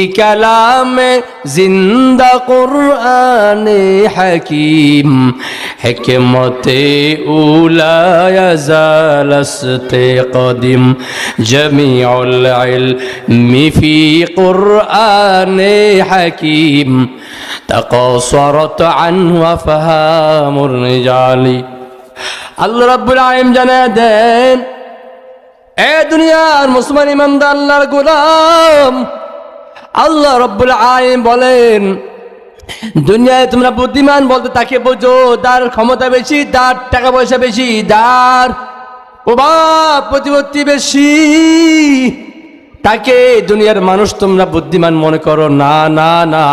ই কালামে জিন্দা কোরআনে হাকিম, হেকমতে উলায়া জালাসতে কদিম। জমিউল ইলমি ফি কোরআনে হাকিম তাকসরত আন ওয়াফহামুর রিজালি। আল্লাহ রাব্বুল আলামিন জানায় দেন, এ দুনিয়ার মুসলমান ইমানদার আল্লাহর গোলাম আল্লাহ রব্বুল আইন বলেন, দুনিয়ায় তোমরা বুদ্ধিমান বলতে তাকে বোঝো তার ক্ষমতা বেশি তার টাকা পয়সা বেশি তার প্রভাব প্রতিপত্তি বেশি, তাকে দুনিয়ার মানুষ তোমরা বুদ্ধিমান মনে করো। না না না,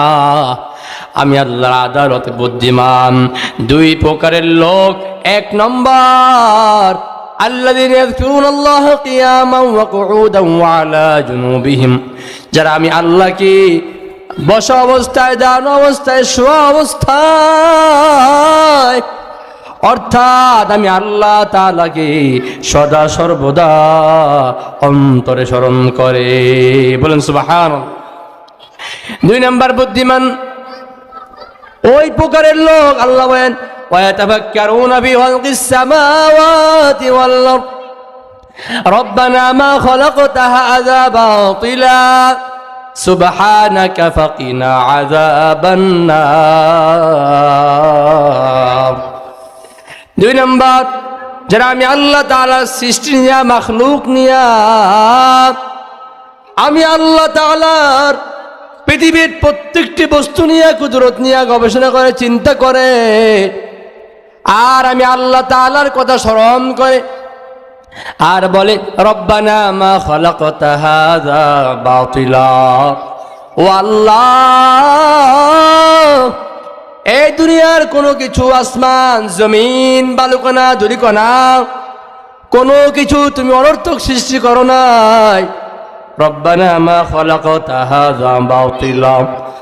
আমি আল্লাহ আদালতে বুদ্ধিমান। দুই প্রকারের লোক। এক নম্বর আল্লাহ যারা আমি আল্লাহকে বসা অবস্থায় দান অবস্থায়, শোয়া অবস্থায়, অর্থাৎ আমি আল্লাহ তালাকে সদা সর্বদা অন্তরে স্মরণ করে। বলেন সুবাহান দুই নম্বর বুদ্ধিমান, ওই প্রকারের লোক, আল্লাহ বলেন ওয়াতাফাক্কারুনা বিহালকিস সামাওয়াতি ওয়াল আরদ ربنا ما خلقت هذا باطلا سبحانك فقنا عذاب النار দুই নম্বর যারা আমি আল্লাহ তাআলার সৃষ্টি নিয়া মাখলুক নিয়া আমি আল্লাহ তাআলার পৃথিবীর প্রত্যেকটি বস্তু নিয়ে কুদরত নিয়ে গবেষণা করে চিন্তা করে আর আমি আল্লাহ তাআলার কথা স্মরণ করে আর বলে, রব্বানা মা খলাকতা হাযা বাতিলা। ও আল্লাহ, এই দুনিয়ার কোনো কিছু আসমান, জমিন, বালুকণা ধুলিকণা কোনো কিছু তুমি অনর্থক সৃষ্টি করো নাই। রব্বানা মা খলাকতা হাযা বাতিলা।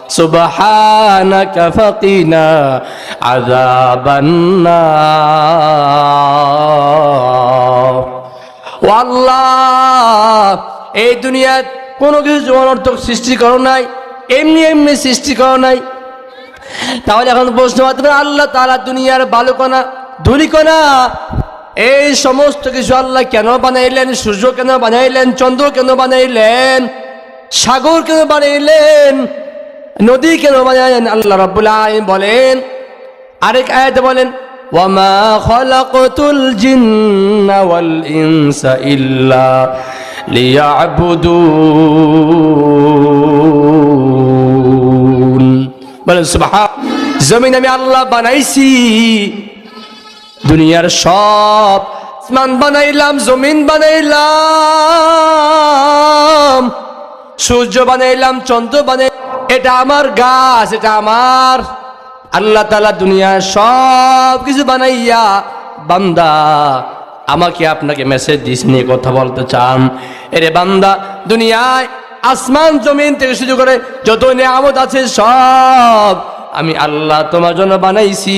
সুবহানাকা ফাকিনা আযাবান্নার। ও আল্লাহ এই দুনিয়ার কোনো কিছু জীবনার্থক সৃষ্টি করো নাই, এমনি এমনি সৃষ্টি করো নাই। তাহলে এখন প্রশ্ন মাধ্যমে আল্লাহ তালা দুনিয়ার বালুকণা, ধুলিকণা, এই সমস্ত কিছু আল্লাহ কেন বানাইলেন, সূর্য কেন বানাইলেন, চন্দ্র কেন বানাইলেন, সাগর কেন বানাইলেন, নদী কেন বানাইলেন? আল্লাহ রবাহ বলেন, আরেক আয়াতে বলেন জমিন আমি আল্লাহ বানাইছি। দুনিয়ার সব আসমান বানাইলাম, জমিন বানাইলাম, সূর্য বানাইলাম, চন্দ্র বানাই এটা আমার গাছ, এটা আমার আল্লাহ তালা দুনিয়ার সব কিছু বানাইয়া, বান্দা, আমাকে আপনাকে মেসেজ দিস নিয়ে কথা বলতে চান। এরে বান্দা, দুনিয়ায় আসমান, জমিন থেকে শুরু করে যত নিয়ামত আছে সব আমি আল্লাহ তোমার জন্য বানাইছি।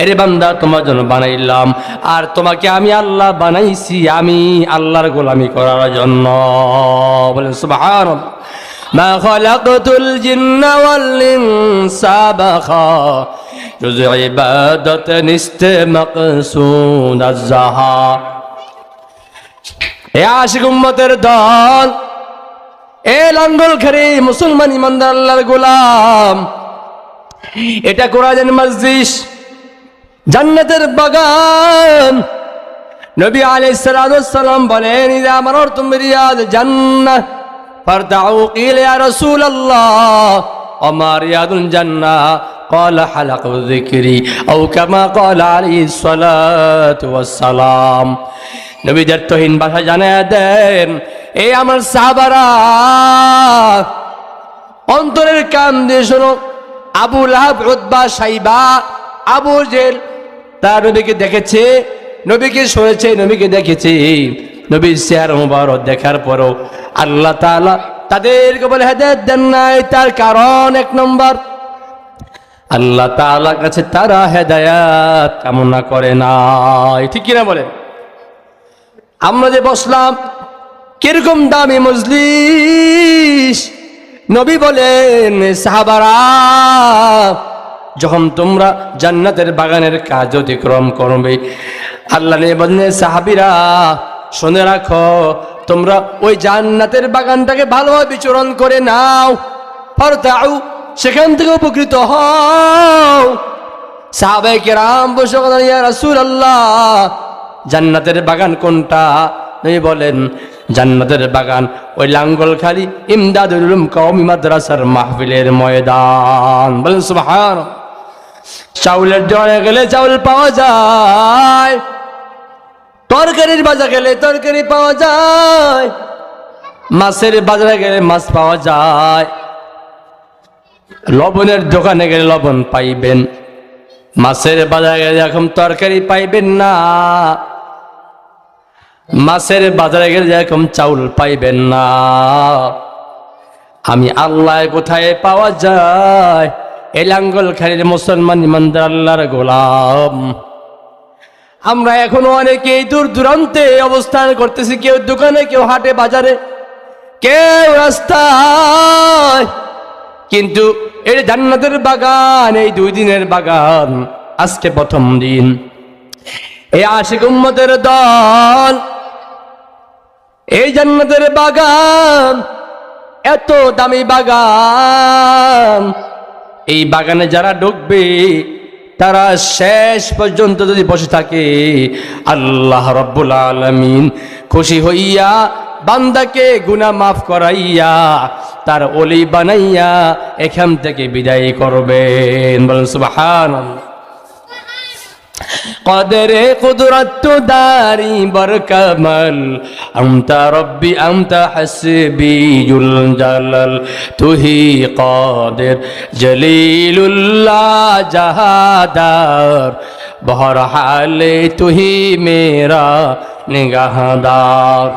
এরে বান্দা, তোমার জন্য বানাইলাম। আর তোমাকে আমি আল্লাহ বানাইছি, আমি আল্লাহর গোলামি করার জন্য। বলেন সুবহান খলাকতুল জিন্না ওয়াল ইনসা বাখা। জুজ ইবাদত নিস্তে মাকসুদ আজহা এ আশিক উম্মতের দল, এ লাঙ্গল খেরে মুসলমান ইমানদার আল্লাহর গোলাম। এটা কোরআনের মসজিদ জান্নাতের বাগান। নবী আলাইহিস সালাম বলেন ইদা মারারতুম বিরিয়াদ জান্নাহ। ফারতাউ কিল ইয়া রাসূলুল্লাহ وما رياض الجنة قال حلق الذكر أو كما قال عليه الصلاة والسلام নবীদের তহিন ভাষা জানায় দেন এই আমার সাহাবারা অন্তরের কান দিয়ে শোনো আবু লাহাব উদ্বা সাইবা আবু জেল তার নবীকে দেখেছে নবীকে শুনেছে নবীকে দেখেছে নবীর শেয়ার মুবারক দেখার পরও আল্লাহ তাআলা তাদেরকে বলে হেদায়ত দেন নাই, তার কারণ এক নম্বর। আল্লাহ তাআলার কাছে তারা হেদায়াত কামনা করে নাই। ঠিক কিনা বলে আমরা যে বসলাম, কীরকম দামি মজলিস? নবী বলেন, সাহাবারা, যখন তোমরা জান্নাতের বাগানের কাজ অতিক্রম করবে, আল্লাহ সাহাবিরা শুনে রাখো, তোমরা ওই জান্নাতের বাগানটাকে ভালোভাবে বিচরণ করে নাও। ফারতাউ, সেখান থেকে উপকৃত হও। সাহাবাই কেরাম বসে ইয়া রাসূল আল্লাহ জান্নাতের বাগান কোনটা? নবী বলেন, জান্নাতের বাগান ওই লাঙ্গল খালি ইমদাদুল কওমি মাদ্রাসার মাহফিলের ময়দান। বলেন সুবহান চাউলের দোকানে গেলে চাউল পাওয়া যায়। তরকারির বাজার গেলে তরকারি পাওয়া যায়, মাছের বাজারে গেলে মাছ পাওয়া যায়। লবণের দোকানে গেলে লবণ পাইবেন, মাছের বাজারে গেলে এখন তরকারি পাইবেন না। মাছের বাজারে গেলে এরকম চাউল পাইবেন না। আমি আল্লাহ কোথায় পাওয়া যায়? এলাঙ্গল খালির মুসলমান ইমানদার আল্লাহর গোলাম। আমরা এখনও অনেকেই দূর দূরান্তে অবস্থান করতেছি, কেউ দোকানে, কেউ হাটে, বাজারে, কেউ রাস্তায়। কিন্তু এই জান্নাতের বাগান, এই দুই দিনের বাগান, আজকে প্রথম দিন। এই আশিক উম্মতের দল, এই জান্নাতের বাগান, এত দামি বাগান। এই বাগানে যারা ঢুকবে তারা শেষ পর্যন্ত যদি বসে থাকে, আল্লাহ রব্বুল আলমিন খুশি হইয়া, বান্দাকে গুনা মাফ করাইয়া, তার অলি বানাইয়া এখান থেকে বিদায় করবেন। বলেন সুবাহান قدر قدرت داري بركمل أنت ربي أنت حسبي الجلل تهي قادر جليل الله جهادار بہر حال تو ہی میرا نگاہدار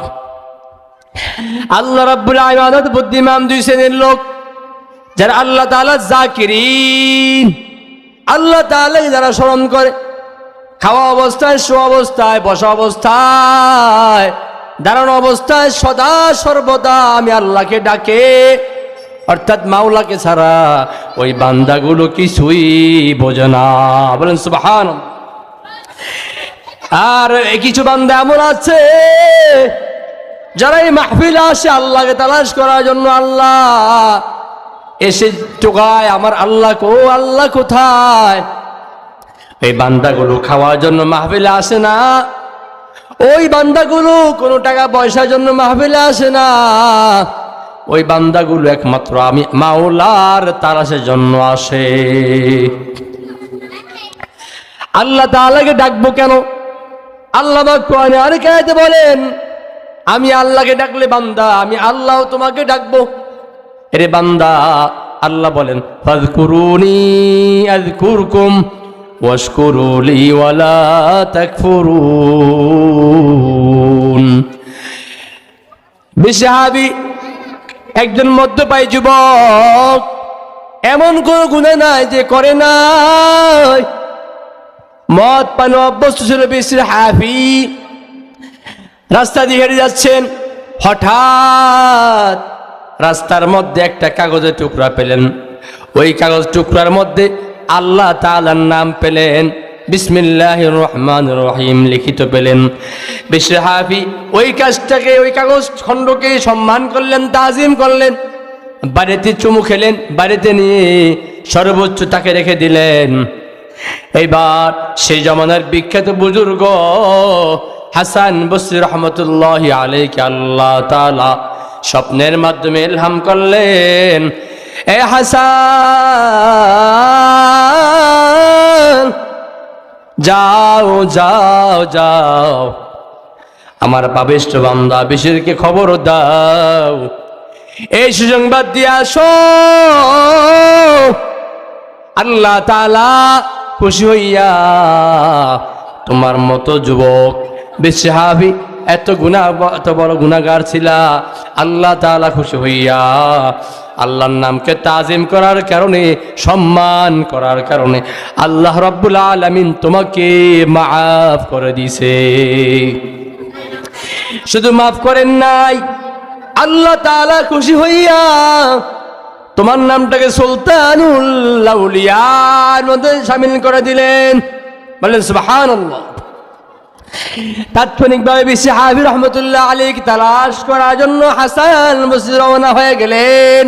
আল্লাহ রাব্বুল আলামিন বুদ্ধিমান দুই শ্রেণির লোক যারা আল্লাহ তাআলা জাকিরিন আল্লাহ তাআলা যারা স্মরণ করে খাওয়া অবস্থায় শো অবস্থায়, বসা অবস্থায়, দাঁড়ানো অবস্থায় সদা সর্বদা আমি আল্লাহকে ডাকে। অর্থাৎ মাওলাকে ছাড়া ওই বান্দাগুলো কিছুই বোঝে না। বলেন সুবাহান আর এই কিছু বান্দা এমন আছে যারা এই মাহফিল আসে আল্লাহকে তালাশ করার জন্য আল্লাহ এসে টোকায়, আমার আল্লাহ কো, আল্লাহ কোথায়? এই বান্দাগুলো খাওয়ার জন্য মাহফিলে আসে না। ওই বান্দাগুলো কোনো টাকা পয়সার জন্য মাহফিলে আসে না। ওই বান্দাগুলো একমাত্র আমি মাওলার তারাসের জন্য আসে। আল্লাহ তাআলাকে ডাকবো কেন? আল্লাহ কোরআনে আরে কায়তে বলেন, আমি আল্লাহকে ডাকলে বান্দা, আমি আল্লাহ তোমাকে ডাকবো। এরে বান্দা, আল্লাহ বলেন ফাজকুরুনি আযকুরকুম। ওয়াশকুরু লি ওয়ালা তাকফুরুন বিশাহাবি একজন মদ্যপায়ী যুবক এমন কোন গুণা নাই যে করে নাই। মদ পান অভ্যস্ত ছিল বিশ্বের হাফি। রাস্তা দিয়ে হেঁটে যাচ্ছেন, হঠাৎ রাস্তার মধ্যে একটা কাগজের টুকরা পেলেন। ওই কাগজ টুকরার মধ্যে আল্লাহ তাআলার নাম পেলেন। বিসমিল্লাহ রহমান রহিম, লিখিত পেলেন। বিশ্ব হাফি ওই কাজটাকে, ওই কাগজ খণ্ডকে সম্মান করলেন, তাজিম করলেন। বাড়িতে চুমু খেলেন, বাড়িতে নিয়ে সর্বোচ্চ তাকে রেখে দিলেন। এইবার সেই জমানার বিখ্যাত বুজুর্গ হাসান বসরি রহমতুল্লাহ আলাইকে আল্লাহ তাআলা স্বপ্নের মাধ্যমে ইলহাম করলেন। এ হাসান! যাও যাও যাও। আমার পাবিষ্ট বান্দা, বিশেরকে খবর দাও। এই সুসংবাদ দিয়ে আসো। আল্লাহ তালা খুশি হইয়া তোমার মতো যুবক, বেশি হাবি এত গুণা, এত বড় গুণাগার ছিলা। আল্লাহ তালা খুশি হইয়া আল্লাহর নামকে তাজিম করার কারণে, সম্মান করার কারণে আল্লাহ রব্বুল আলমিন তোমাকে মাফ করে দিছে শুধু মাফ করেন নাই, আল্লাহ তাআলা খুশি হইয়া তোমার নামটাকে সুলতানুল্লাউলিয়ার মধ্যে সামিল করে দিলেন। বললেন সুবহানাল্লাহ। তাৎক্ষণিকভাবে বিশ্ব হাবির রহমতুল্লাহ আলীকে তালাশ করার জন্য হাসান বসির রওনা হয়ে গেলেন।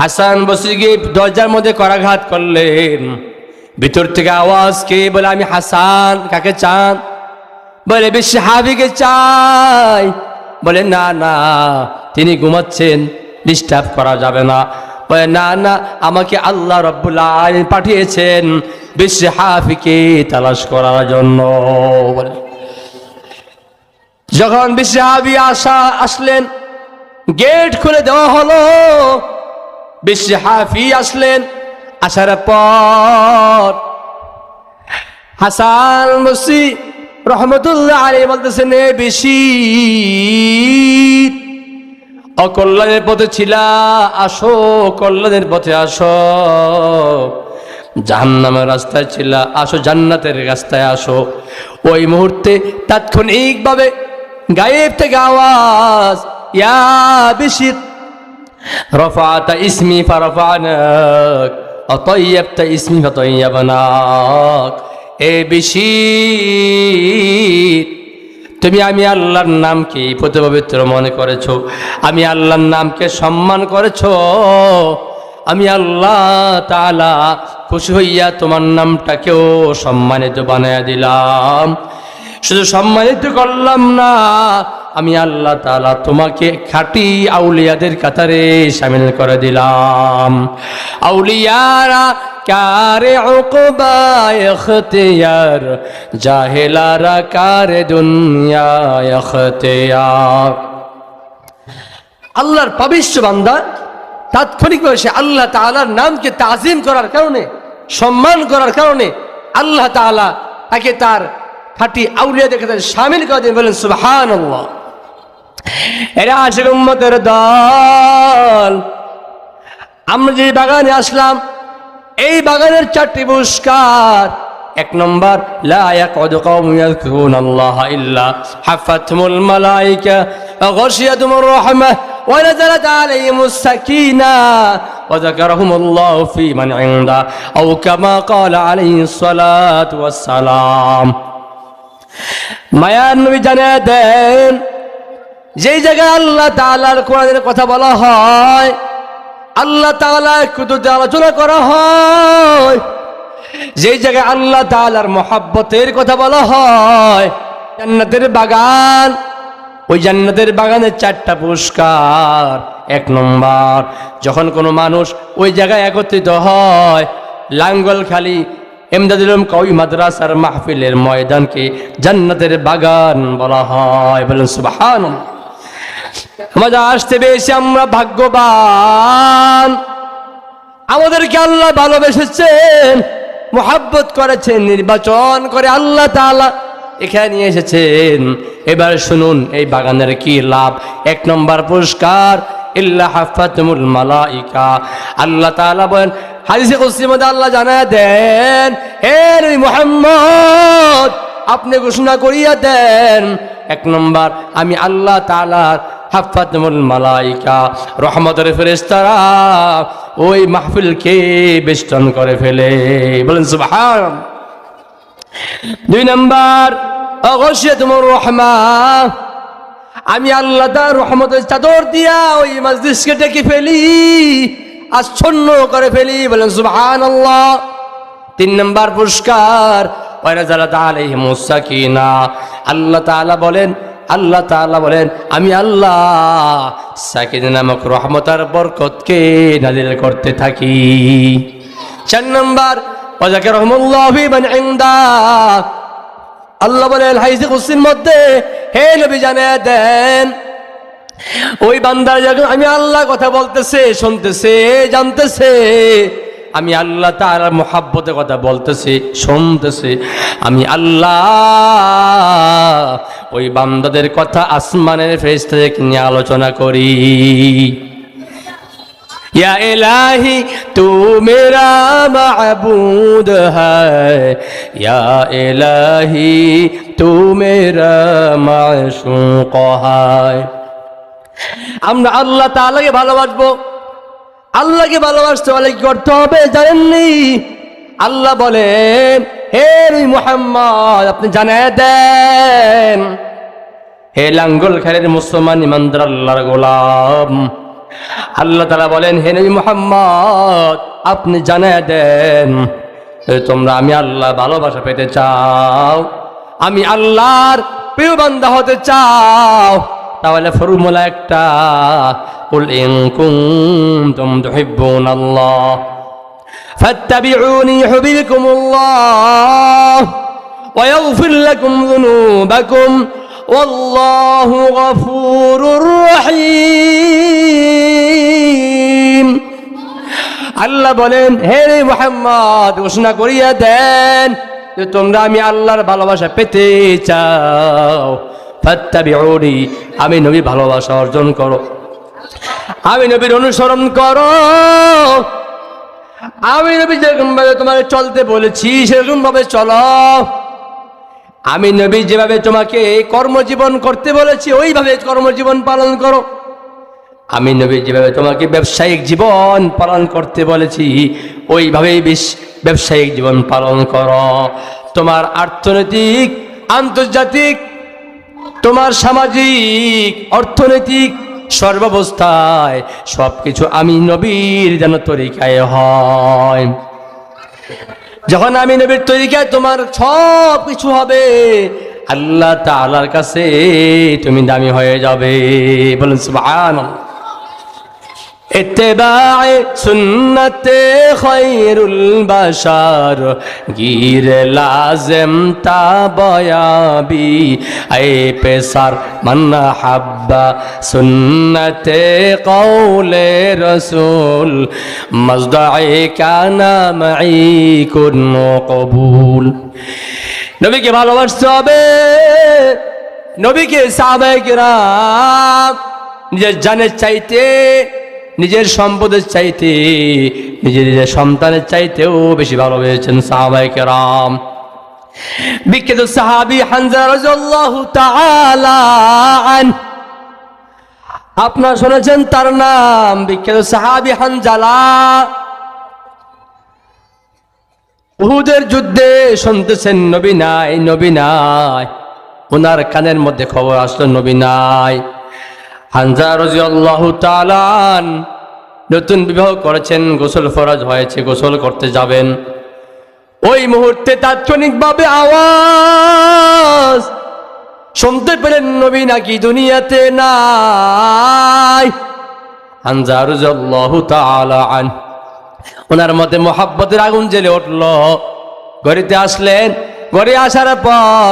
হাসান বসি গিয়ে দরজার মধ্যে করাঘাত করলেন। ভিতর থেকে আওয়াজ কে বলে, আমি হাসান, কাকে চান? বলে বিশ্ব হাবিকে চাই। বলে, না না, তিনি ঘুমাচ্ছেন ডিস্টার্ব করা যাবে না। বলে, না না, আমাকে আল্লাহ রব্বুল পাঠিয়েছেন। বিশ্ব হাফিকে তালাশ করার জন্য। যখন বিশ্ব হাবি আসা আসলেন, গেট খুলে দেওয়া হলো। বিশ্ব হাফি আসলেন, আসার পর হাসান বসি রহমতুল্লাহ আলী বলতেছেন বেশি অকল্যাণের পথে ছিলা, আসো, কল্যাণের পথে আসো। জাহান্নামের রাস্তায় ছিল, আসো, জান্নাতের রাস্তায় আসো। ওই মুহূর্তে তাৎক্ষণিকভাবে গায়েব থেকে আওয়াজ, ইয়া বিশির রফাতা ইসমি ফারফানাক অতয়াবতা ইসমি ফতয়াবনাক এ বিশি তুমি আমি আল্লাহর নামকে পবিত্র মনে করেছ, আমি আল্লাহর নামকে সম্মান করেছ। আমি আল্লাহ তালা খুশি হইয়া তোমার নামটাকেও সম্মানিত বানাইয়া দিলাম। শুধু সম্মানিত করলাম না, আমি আল্লাহ তাআলা তোমাকে খাঁটি আউলিয়াদের কাতারে সামিল করে দিলাম। আউলিয়ারা, কারে উকবা ইখতিয়ার, জাহেলারা কারে দুনিয়া আল্লাহর পবিত্র বান্দা তাৎক্ষণিকভাবে সে আল্লাহ তাআলার নামকে তাজিম করার কারণে, সম্মান করার কারণে আল্লাহ তাআলা তাকে তার ফাটি আউলিয়া দেখে তাদের সামিল করে দিন, বলেন সুবহান এরা আশেখ উম্মতের দল। আমরা যে বাগানে আসলাম, এই বাগানের চারটি পুরস্কার। এক নম্বর আল্লাহ ইল্লা হাফাতহুমুল মালায়েকা ওয়া গাশিয়াতুমুর রাহমাহ নাযালাত আলাইহিমুস সাকিনা ওয়া যাকারাহুমুল্লাহু ফী মান ইনদা আও কামা ক্বালা আলাইহিস সালাতু ওয়াস মায়ার নবী জানিয়ে দেন, যেই জায়গায় আল্লাহ তাআলার কোরআনের কথা বলা হয়, আল্লাহ তাআলা কুতুতে আলোচনা করা হয়, যেই জায়গায় আল্লাহ তাআলার মহাব্বতের কথা বলা হয়, জান্নাতের বাগান ওই জান্নাতের বাগানের চারটা পুরস্কার। এক নম্বর, যখন কোনো মানুষ ওই জায়গায় একত্রিত হয়, লাঙ্গল খালি এমদাদুল কবি মাদ্রাসার মাহফিলের ময়দানকে জান্নাতের বাগান বলা হয়। বলেন সুবাহান আমাদের আসতে বেশি আমরা ভাগ্যবান। আমাদেরকে আল্লাহ ভালোবেসেছেন, মোহাব্বত করেছেন, নির্বাচন করে আল্লাহ তাআলা এখানে এসেছেন। এবার শুনুন, এই বাগানের কি লাভ? এক নম্বর পুরস্কার, ইল্লা হাফাতুল মালাইকা। আল্লাহ তাআলা বলেন, হাদিসে কুদসির মধ্যে আল্লাহ জানা দেন, হে নবী মুহাম্মদ, আপনি ঘোষণা করিয়া দেন। এক নম্বর, আমি আল্লাহ তাআলার হাফাতুল মালাইকা। রহমতের ফেরেশতারা ওই মাহফিলকে বেষ্টন করে ফেলে। বলেন সুবহান দুই নম্বর আমি আল্লাহ তার রহমতের চাদর দিয়া ওই মসজিদকে ডেকে ফেলি, আচ্ছন্ন করে ফেলি, বলেন সুবহান আল্লাহ তিন নম্বর পুরস্কার আল্লাহ তাআলা বলেন, আল্লাহ তাআলা বলেন, আমি আল্লাহ সাকিন নামক রহমতার বরকতকে নাজিল করতে থাকি। চার নম্বর আল্লাহ বলেন হাইসে কুসির মধ্যে হে নবী জানিয়ে দেন, ওই বান্দার যখন আমি আল্লাহ কথা বলতেছে, শুনতেছে, জানতেছে, আমি আল্লাহ তার মোহাব্বতের কথা বলতেছি, শুনতেছি, আমি আল্লাহ ওই বান্দাদের কথা আসমানের ফেরেশতা থেকে নিয়ে আলোচনা করি। এলাহি তু تو میرا معبود ہے یا الہی تو میرا معشوق ہے আমরা আল্লাহ তাআলাকে ভালোবাসবো। আল্লাহকে ভালোবাসতে হলে কি করতে হবে জানেননি? আল্লাহ বলে, হে মুহাম্মদ, আপনি জানে দেন। হে লাঙ্গল খেলের মুসলমান ইমানদার আল্লাহর গোলাম আল্লাহ তালা বলেন হে নবী মুহাম্মদ আপনি জানায় দেন এ তোমরা আমি আল্লাহ ভালোবাসা পেতে চাও আমি আল্লাহর প্রিয় বান্দা হতে চাও তাহলে ফর্মুলা একটা কুল ইন কুনতুম তুহিব্বুনাল্লাহ فاتبعوني يحببكم الله ويغفر لكم ذنوبكم والله غفور رحيم আল্লাহ বলেন হে রে মোহাম্মদ ঘোষণা করিয়া দেন যে তোমরা আমি আল্লাহর ভালোবাসা পেতে চাও ফাত্তাবিউনি আমি নবী ভালোবাসা অর্জন করো আমি নবীর অনুসরণ করো আমি নবী যেরকম ভাবে তোমার চলতে বলেছি সেরকম ভাবে চলো আমি নবী যেভাবে তোমাকে কর্মজীবন করতে বলেছি, ওইভাবে কর্মজীবন পালন করো। আমি নবী যেভাবে তোমাকে ব্যবসায়িক জীবন পালন করতে বলেছি, ওইভাবেই ব্যবসায়িক জীবন পালন করো। তোমার অর্থনৈতিক আন্তর্জাতিক, তোমার সামাজিক, অর্থনৈতিক সর্বাবস্থায় সব কিছু আমি নবীর যেন তরিকায় হয়। যখন আমি নবীর তরিকায় তোমার সব কিছু হবে, আল্লাহ তালার কাছে তুমি দামি হয়ে যাবে। বলুন সুবহানাল্লাহ। اتباع سنت خیر البشر گیر لازم تابیابی اے پیسر من حب سنت قول رسول مزدعی کان معی کن قبول নবীকে ভালোবাসতে হবে নবীকে সাহাবায়ে কিরাম নিজের জানের চাইতে নিজের সম্পদের চাইতে, নিজের নিজের সন্তানের চাইতেও বেশি ভালোবেসেছেন সাহাবায়ে কেরাম। বিখ্যাত সাহাবি হানজা রাদিয়াল্লাহু তাআলা শুনেছেন তার নাম, বিখ্যাত সাহাবি হানজালা। উহুদের যুদ্ধে শুনতেছেন নবী নাই নবী নাই। ওনার কানের মধ্যে খবর আসলো, নবী নাই। হানজা রাদিয়াল্লাহু তাআলা আন, নতুন বিবাহ করেছেন, গোসল ফরজ হয়েছে, গোসল করতে যাবেন। ওই মুহূর্তে তাৎক্ষণিকভাবে আওয়াজ শুনতে পেলেন, নবী নাকি দুনিয়াতে নাই। ওনার মধ্যে মোহাব্বতের আগুন জেলে উঠল। ঘড়িতে আসলেন ঘরে আসার পর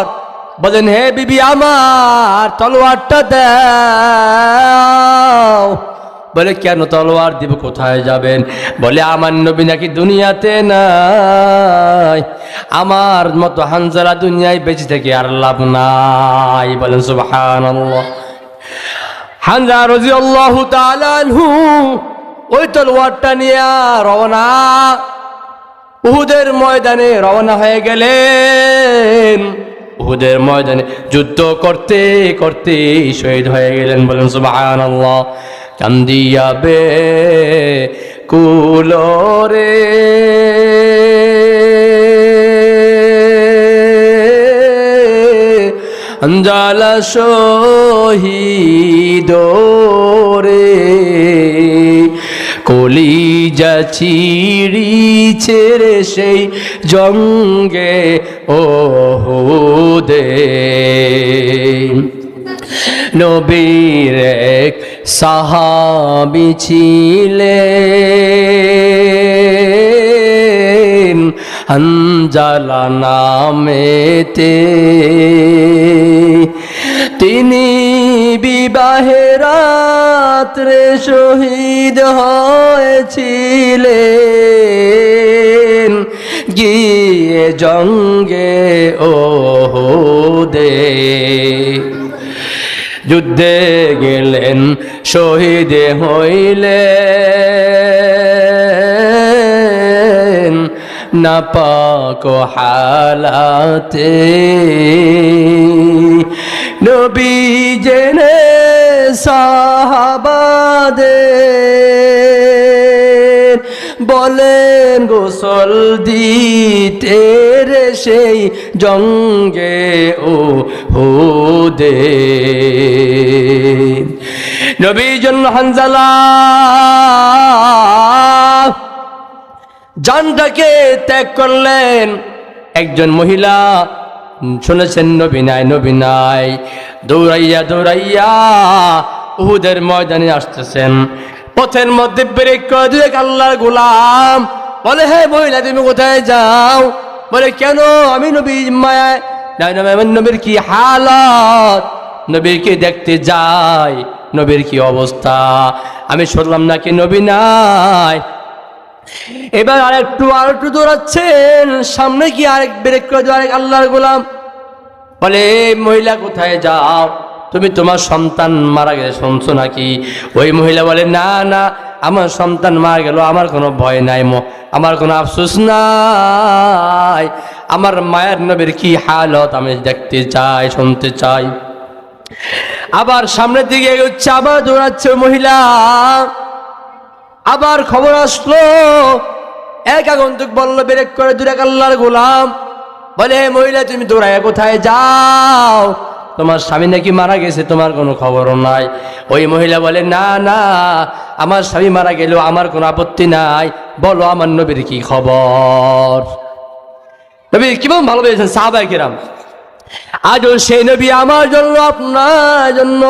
বলেন, হে বিবি আমার, তলোয়ারটা দাও। বলে, কেন তলোয়ার দিব? কোথায় যাবেন? বলে, আমার নবী নাকি দুনিয়াতে নাই। আমার মতো হানজালা দুনিয়ায় বেঁচে থেকে আর লাভ নাই। বলেন, সুবহানাল্লাহ। হানজা রাদিয়াল্লাহু তাআলা আনহু ওই তলোয়ারটা নিয়ে রওনা উহুদের ময়দানে রওনা হয়ে গেলেন। উহুদের ময়দানে যুদ্ধ করতে করতে শহীদ হয়ে গেলেন। বলেন, সুবহানাল্লাহ। কান্দিয়া বে কুলোরে। অঞ্জালা শহীদ রে কলিজা চিড়িছে রে সেই জঙ্গে ও দে নবীর এক সাহাবি ছিলেন আঞ্জালা নামেতে। তিনি বিবাহে রাত্রে শহীদ হয়েছিলেন। গিয়ে জঙ্গে ও দে যুদ্ধে গেলেন শহীদ হইলেন। নাপাক হালাতে নবী জেনে সাহাবাদের গোসল দিতে রে সেই জঙ্গে ও হুদে। নবী জন্য হানজালা, জানটাকে ত্যাগ করলেন। একজন মহিলা শুনেছেন, নবী নাই নবী নাই, দৌড়াইয়া দৌড়াইয়া উহুদের ময়দানে আসতেছেন। পথের মধ্যে ব্রেক করে দিয়ে আল্লাহর গোলাম। বলে, হে মহিলা, তুমি কোথায় যাও? বলে, কেন? আমি নবী মায়ায় নবীর কি হালত? নবীরকে দেখতে যাই? নবীর কি অবস্থা? আমি শুনলাম নাকি নবী নাই। এবার আরেকটু আর একটু দৌড়াচ্ছেন। সামনে কি আরেক ব্রেক করে দেওয়া আরেক আল্লাহর গোলাম? বলে মহিলা, কোথায় যাও? তুমি তোমার সন্তান মারা গেলে শুনছো নাকি? ওই মহিলা বলে, না না আমার সন্তান মারা গেল, আমার কোনো ভয় নাই ম- আমার কোনো আফসোস নাই। আমার মায়ের নবীর কি হালত আমি দেখতে চাই, শুনতে চাই। আবার সামনের দিকে এগোচ্ছে, আবার দৌড়াচ্ছে মহিলা। আবার খবর আসলো, এক আগন্তুক বলল বেরেক করে দূরে আল্লাহর গোলাম। বলে মহিলা, তুমি দৌড়ায় কোথায় যাও? তোমার স্বামী নাকি মারা গেছে, তোমার কোনো খবরও নাই। ওই মহিলা বলে, না না, আমার স্বামী মারা গেলেও আমার কোনো আপত্তি নাই। বলো, আমার নবীর কি খবর? নবী কেমন ভালোবেসেন সাহাবাই কিরাম। আজও সেই নবী আমার জন্য, আপনার জন্য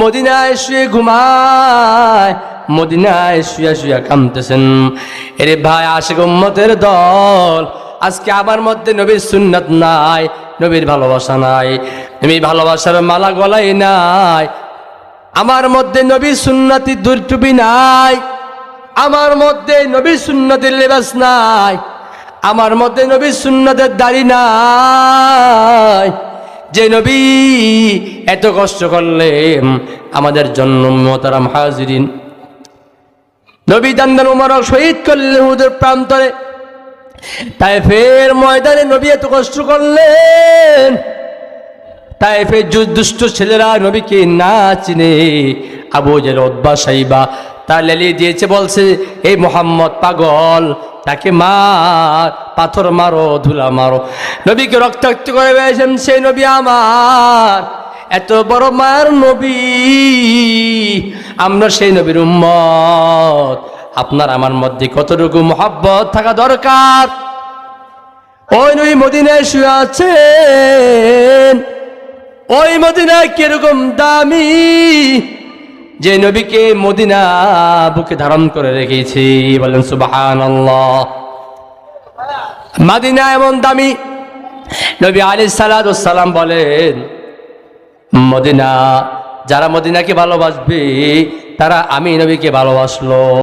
মদিনায় শুয়ে ঘুমায়, মদিনায় শুয়া শুয়া কামতেছেন এরে ভাই, আশেক দল, আজকে আমার মধ্যে নবীর সুন্নাত নাই। নবীর ভালোবাসা নাই, নবীর ভালোবাসার মালা গলাই নাই। আমার মধ্যে নবীর সুন্নাতি দুর্টুপি নাই, আমার মধ্যে নবীর সুন্নতির লেবাস নাই, আমার মধ্যে নবীর সুন্নতের দাড়ি নাই। যে নবী এত কষ্ট করলেন আমাদের জন্য মতারাম হাজিরিন। নবী দান্দান উমর শহীদ করলেন হুদের প্রান্তরে তাই ফের ময়দানে নবী এত কষ্ট করলেন। তাই ফের যু- দুষ্ট ছেলেরা নবীকে না চিনে। আবু জের সাইবা তা লেলিয়ে দিয়েছে, বলছে এই মোহাম্মদ পাগল, তাকে মার, পাথর মারো, ধুলা মারো। নবীকে রক্তাক্ত করে বেড়েছেন সেই নবী আমার, এত বড় মার নবী, আমরা সেই নবীর উম্মত। আপনার আমার মধ্যে কতটুকু মহাব্বত থাকা দরকার? ওই নবী মদিনায় শুয়ে আছেন। ওই মদিনা কীরকম দামি? যে নবীকে মদিনা বুকে ধারণ করে রেখেছি, বলেন সুবাহান মাদিনা এমন দামি। নবী আলী সালাম বলেন, মদিনা, যারা মদিনাকে ভালোবাসবে, তারা আমি নবীকে ভালোবাসলো।